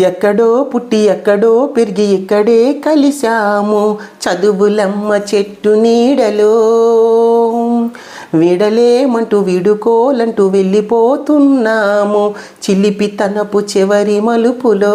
ఎక్కడో పుట్టి ఎక్కడో పెరిగి ఇక్కడే కలిశాము. చదువులమ్మ చెట్టు నీడలో. విడలేమంటూ విడుకోలంటూ వెళ్ళిపోతున్నాము. చిలిపి తనపు చివరి మలుపులో.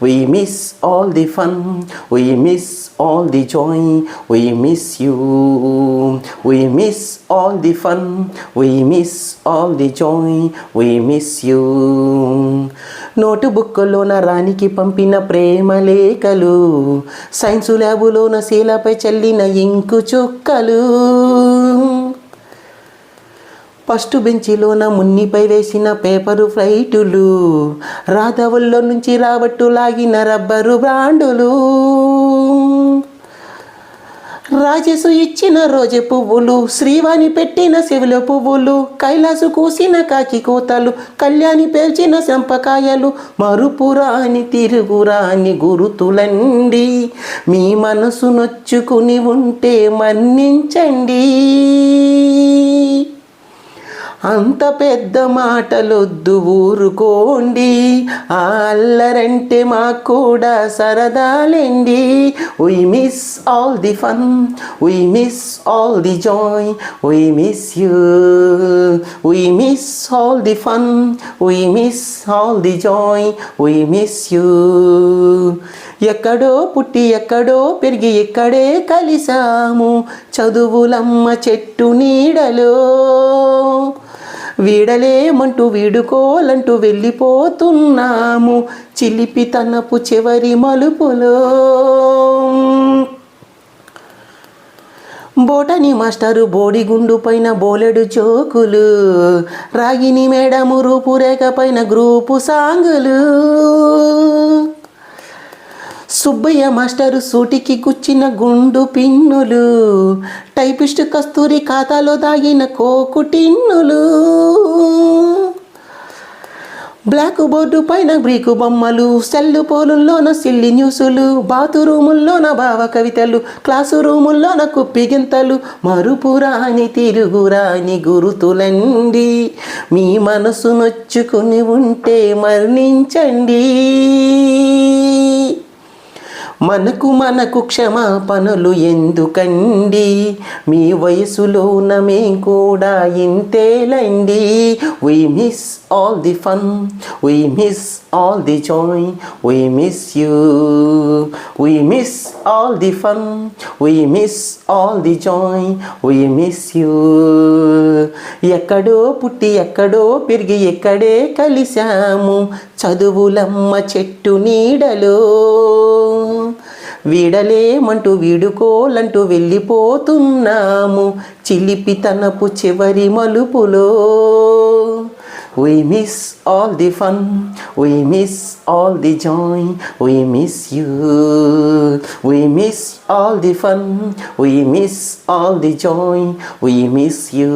We miss all the fun, we miss all the joy, we miss you. We miss all the fun, we miss all the joy, we miss you. Note బుక్కులోన రానికి పంపిన ప్రేమ లేఖలు సైన్స్ ల్యాబులోన శీలపై చల్లిన ఇంకు చుక్కలు ఫస్ట్ బెంచిలోన మున్నిపై వేసిన పేపరు ఫ్లైటులు రాధవుల్లో నుంచి రాబట్టు లాగిన rubber బ్రాండులు. రాజసు ఇచ్చిన రోజు పువ్వులు శ్రీవాణి పెట్టిన శివుల పువ్వులు కైలాసు కూసిన కాకి కోతలు కళ్యాణి పేల్చిన సంపకాయలు మరుపురాని తిరుగురాని గురుతులండి. మీ మనసు నొచ్చుకుని ఉంటే మన్నించండి. అంత పెద్ద మాటలొద్దు ఊరుకోండి. అల్లరంటే మా కూడా సరదాలేండి. We miss all the fun we miss all the joy we miss you we miss all the fun we miss all the joy we miss you ఎక్కడో పుట్టి ఎక్కడో పెరిగి ఎక్కడే కలిసాము. చదువులమ్మ చెట్టు నీడలో. వీడలేమంటూ వీడుకోలంటూ వెళ్ళిపోతున్నాము. చిలిపి తనపు చివరి మలుపులో. బోటని మాస్టరు బోడిగుండు పైన బోలెడు చోకులు. రాగిని మేడము రూపురేఖ పైన గ్రూపు సాంగులు. సుబ్బయ్య మాస్టరు సూటికి గుచ్చిన గుండు పిన్నులు. టైపిస్ట్ కస్తూరి ఖాతాలో దాగిన కోకు టిన్నులు. బ్లాక్ బోర్డు పైన బ్రీకు బొమ్మలు సెల్లు పోలుల్లోన సిల్లి న్యూసులు బాతురూముల్లోన భావ కవితలు క్లాసు రూముల్లోన కుప్పి గింతలు మరుపురాని తిరుగురాని గురుతులండి. మీ మనసు నొచ్చుకుని ఉంటే మరణించండి. మనకు మనకు క్షమాపణలు ఎందుకండి? మీ వయసులోన మే కూడా ఇంతేలండి. We miss all the fun we miss all the joy we miss you we miss all the fun we miss all the joy we miss you ఎక్కడో పుట్టి ఎక్కడో పెరిగి ఎక్కడే కలిశాము. చదువులమ్మ చెట్టు నీడలో. వీడలేమంటూ వీడుకోలంటూ వెళ్ళిపోతున్నాము. చిలిపి తనపు చివరి మలుపులో. We miss all the fun we miss all the joy we miss you we miss all the fun we miss all the joy we miss you